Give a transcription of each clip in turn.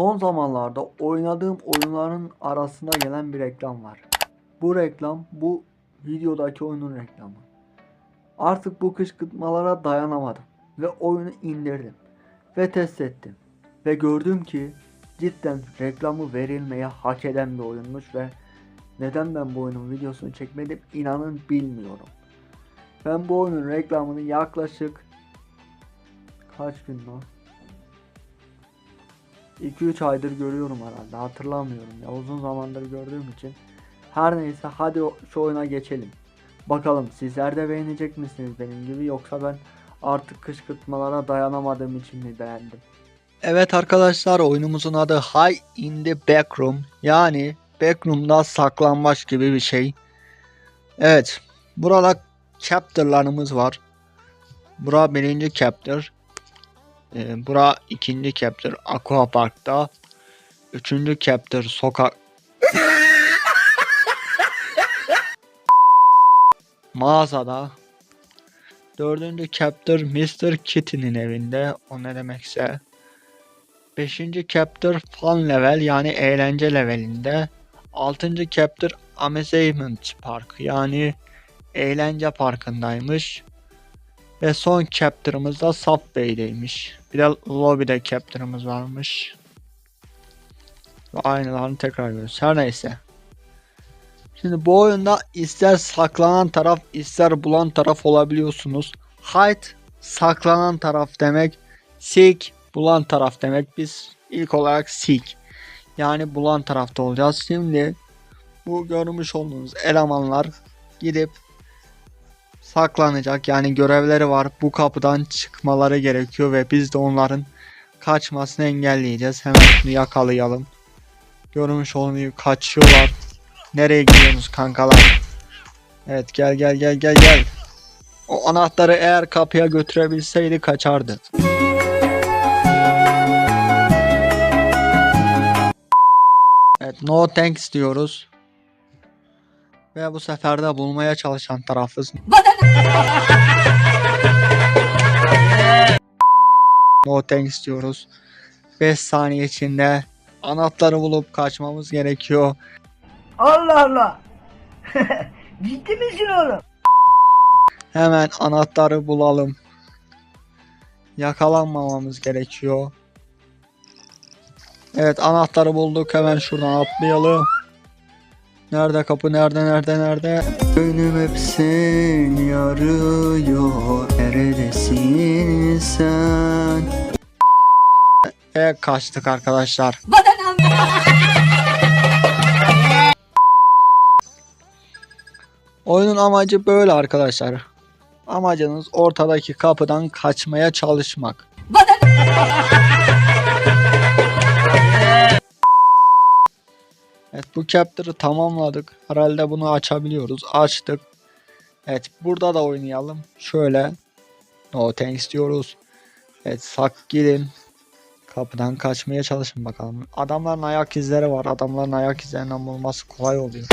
Son zamanlarda oynadığım oyunların arasında gelen bir reklam var. Bu reklam bu videodaki oyunun reklamı. Artık bu kışkırtmalara dayanamadım ve oyunu indirdim ve test ettim. Ve gördüm ki cidden reklamı verilmeye hak eden bir oyunmuş ve neden ben bu oyunun videosunu çekmedim inanın bilmiyorum. Ben bu oyunun reklamını yaklaşık kaç gün lan? 2-3 aydır görüyorum herhalde hatırlamıyorum ya uzun zamandır gördüğüm için. Her neyse hadi şu oyuna geçelim. Bakalım sizler de beğenecek misiniz benim gibi yoksa ben artık kışkırtmalara dayanamadığım için mi beğendim? Evet arkadaşlar oyunumuzun adı High in the Backroom yani Backroom'da saklanmaç gibi bir şey. Evet burada chapter'larımız var. Bura birinci chapter. Ee, bura ikinci chapter Aqua Park'ta. Üçüncü chapter sokak mağazada. Dördüncü chapter Mr. Kitty'nin evinde. O ne demekse. Beşinci chapter Fun Level yani eğlence levelinde. Altıncı chapter Amusement Park yani eğlence parkındaymış. Ve son chapter'ımız da Subway'deymiş. Bir de lobby'de chapter'ımız varmış. Ve aynılarını tekrar görüyoruz. Her neyse. Şimdi bu oyunda ister saklanan taraf ister bulan taraf olabiliyorsunuz. Hide saklanan taraf demek. Seek bulan taraf demek. Biz ilk olarak seek yani bulan tarafta olacağız. Şimdi bu görmüş olduğunuz elemanlar gidip saklanacak. Yani görevleri var. Bu kapıdan çıkmaları gerekiyor ve biz de onların kaçmasını engelleyeceğiz. Hemen şunu yakalayalım. Görmüş gibi kaçıyorlar. Nereye gidiyorsunuz kankalar? Evet gel gel gel gel gel. O anahtarı eğer kapıya götürebilseydi kaçardı. Evet no thanks diyoruz. Ve bu sefer de bulmaya çalışan tarafız. no thanks diyoruz. 5 saniye içinde anahtarı bulup kaçmamız gerekiyor. Allah Allah. Ciddi misin oğlum? Hemen anahtarı bulalım. Yakalanmamamız gerekiyor. Evet anahtarı bulduk. Hemen şuradan atlayalım. Nerede kapı? Nerede? Nerede? Nerede? Önüm hep seni arıyor. Neredesin sen? Ve kaçtık arkadaşlar. Oyunun amacı böyle arkadaşlar. Amacınız ortadaki kapıdan kaçmaya çalışmak. Bu chapter'ı tamamladık. Herhalde bunu açabiliyoruz. Açtık. Evet burada da oynayalım. Şöyle. No thanks diyoruz. Evet sak girin. Kapıdan kaçmaya çalışın bakalım. Adamların ayak izleri var. Adamların ayak izlerinden bulması kolay oluyor.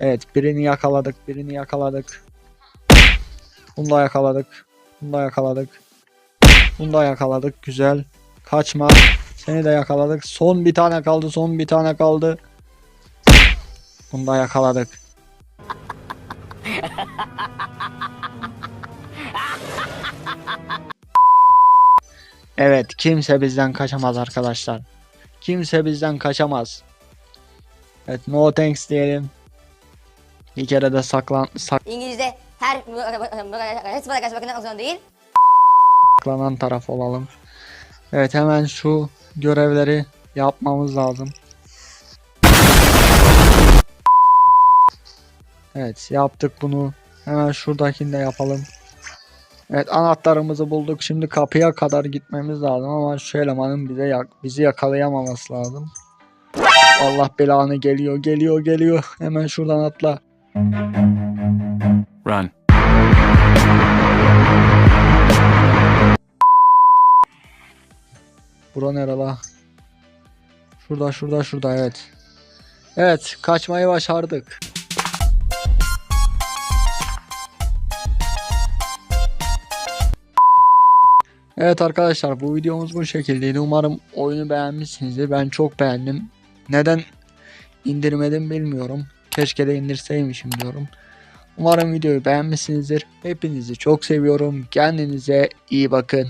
Evet birini yakaladık. Birini yakaladık. Bunu da yakaladık. Bunu da yakaladık. Bunu da yakaladık. Güzel. Kaçma. Seni de yakaladık. Son bir tane kaldı. Son bir tane kaldı. Bunu da yakaladık. Evet kimse bizden kaçamaz arkadaşlar. Kimse bizden kaçamaz. Evet no thanks diyelim. Bir kere de saklan İngilizce her saklanan taraf olalım. Evet hemen şu görevleri yapmamız lazım. Evet yaptık bunu. Hemen şuradakini de yapalım. Evet anahtarımızı bulduk. Şimdi kapıya kadar gitmemiz lazım ama şu elemanın bize yak- bizi yakalayamaması lazım. Allah belanı geliyor geliyor geliyor. Hemen şuradan atla. Run. Bura nere la? Şurada şurada şurada evet. Evet kaçmayı başardık. Evet arkadaşlar bu videomuz bu şekildeydi. Umarım oyunu beğenmişsinizdir. Ben çok beğendim. Neden indirmedim bilmiyorum. Keşke de indirseymişim diyorum. Umarım videoyu beğenmişsinizdir. Hepinizi çok seviyorum. Kendinize iyi bakın.